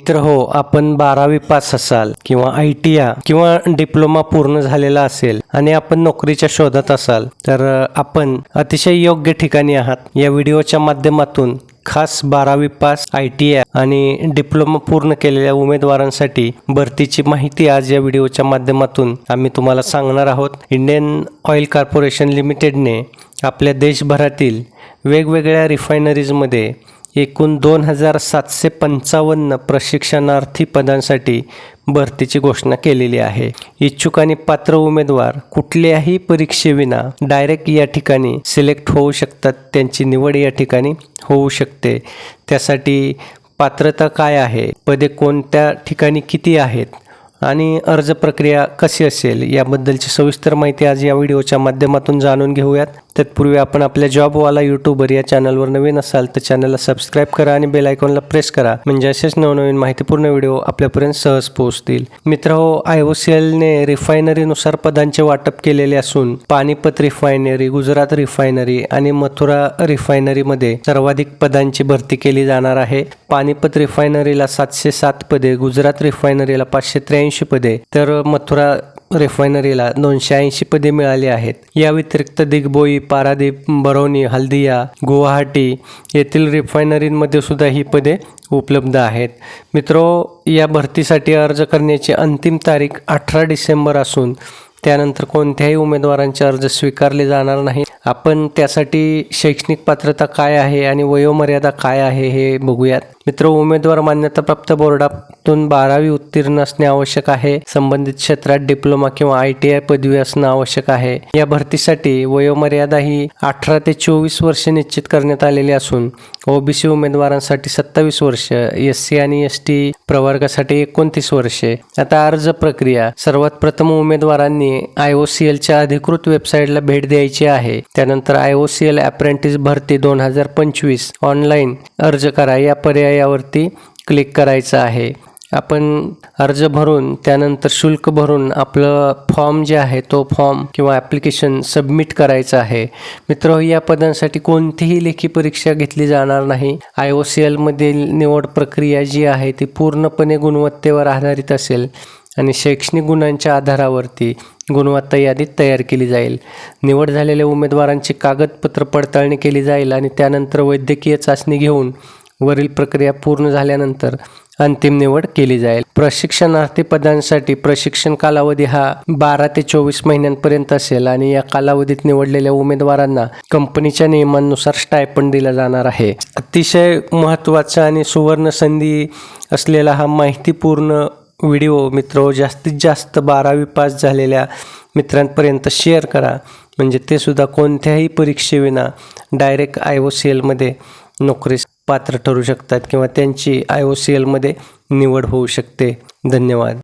तर हो आपण बारावी पास असाल किंवा आय टी आय किंवा डिप्लोमा पूर्ण झालेला असेल आणि आपण नोकरीच्या शोधात असाल तर आपण अतिशय योग्य ठिकाणी आहात. या व्हिडिओच्या माध्यमातून खास बारावी पास आय टी आय आणि डिप्लोमा पूर्ण केलेल्या उमेदवारांसाठी भरतीची माहिती आज या व्हिडिओच्या माध्यमातून आम्ही तुम्हाला सांगणार आहोत. इंडियन ऑइल कॉर्पोरेशन लिमिटेडने आपल्या देशभरातील वेगवेगळ्या रिफायनरीजमध्ये एकूण दोन हजार सातशे पंचावन्न प्रशिक्षणार्थी पदांसाठी भरतीची घोषणा केलेली आहे. इच्छुक आणि पात्र उमेदवार कुठल्याही परीक्षेविना डायरेक्ट या ठिकाणी सिलेक्ट होऊ शकतात. त्यांची निवड या ठिकाणी होऊ शकते. त्यासाठी पात्रता काय आहे? पदे कोणत्या ठिकाणी किती आहेत? आणि अर्ज प्रक्रिया कशी असेल याबद्दलची सविस्तर माहिती आज या व्हिडिओच्या माध्यमातून जाणून घेऊयात. तत्पूर्वी आपण आपल्या जॉबवाला यूट्यूबर या चॅनलवर नवीन असाल तर चॅनलला सबस्क्राईब करा आणि बेल आयकॉनला प्रेस करा. म्हणजे असेच नवनवीन माहितीपूर्ण व्हिडिओ आपल्यापर्यंत सहज पोहोचतील. मित्र हो आय ओ सी एलने रिफायनरीनुसार पदांचे वाटप केलेले असून पानिपत रिफायनरी गुजरात रिफायनरी आणि मथुरा रिफायनरीमध्ये सर्वाधिक पदांची भरती केली जाणार आहे. पानिपत रिफायनरीला सातशे सात पदे गुजरात रिफायनरीला पाचशे त्र्याऐंशी पदे. तर मथुरा रिफायनरीला दोनशे ऐंशी पदे मिळाली आहेत. या व्यतिरिक्त दिग्बोई पारादीप बरौनी हल्दिया गुवाहाटी येथील रिफायनरींमध्ये सुद्धा ही पदे उपलब्ध आहेत. मित्रो या भरतीसाठी अर्ज करण्याची अंतिम तारीख अठरा डिसेंबर असून त्यानंतर कोणत्याही उमेदवारांचे अर्ज स्वीकारले जाणार नाही आपण त्यासाठी शैक्षणिक पात्रता काय आहे आणि वयोमर्यादा काय आहे हे बघूयात. मित्र उमेदवार मान्यताप्राप्त बोर्डातून बारावी उत्तीर्ण असणे आवश्यक आहे. संबंधित क्षेत्रात डिप्लोमा किंवा आय टी आय पदवी असणं आवश्यक आहे. या भरतीसाठी वयोमर्यादा ही अठरा ते चोवीस वर्ष निश्चित करण्यात आलेली असून ओबीसी उमेदवारांसाठी सत्तावीस वर्ष एस सी आणि एस टी प्रवर्गासाठी एकोणतीस वर्षे. आता अर्ज प्रक्रिया सर्वात प्रथम उमेदवारांनी आय ओ सी एलच्या अधिकृत वेबसाईटला भेट द्यायची आहे. त्यानंतर I O C L apprentice भरती दोन हजार पंचवीस ऑनलाईन अर्ज करा. या पर्याय पर्यायावरती क्लिक करायचं आहे. आपण अर्ज भरून त्यानंतर शुल्क भरून आपलं फॉर्म जे आहे तो फॉर्म किंवा ॲप्लिकेशन सबमिट करायचं आहे. मित्र या पदांसाठी कोणतीही लेखी परीक्षा घेतली जाणार नाही. आय ओ सी एलमधील निवड प्रक्रिया जी आहे ती पूर्णपणे गुणवत्तेवर आधारित असेल आणि शैक्षणिक गुणांच्या आधारावरती गुणवत्ता यादीत तयार केली जाईल. निवड झालेल्या उमेदवारांची कागदपत्र पडताळणी केली जाईल आणि त्यानंतर वैद्यकीय चाचणी घेऊन वरील प्रक्रिया पूर्ण झाल्यानंतर अंतिम निवड केली जाईल. प्रशिक्षणार्थी पदांसाठी प्रशिक्षण कालावधी हा बारा ते चोवीस महिन्यांपर्यंत असेल आणि या कालावधीत निवडलेल्या उमेदवारांना कंपनीच्या नियमांनुसार स्टायपंड दिला जाणार आहे. अतिशय महत्त्वाचा आणि सुवर्ण संधी असलेला हा माहितीपूर्ण व्हिडिओ मित्र जास्तीत जास्त बारावी पास झालेल्या मित्रांपर्यंत शेअर करा. म्हणजे ते सुद्धा कोणत्याही परीक्षेविना डायरेक्ट आय ओ सी एलमध्ये नोकरीस पात्र ठरू शकतात किंवा त्यांची आय ओ सी एलमध्ये निवड होऊ शकते. धन्यवाद.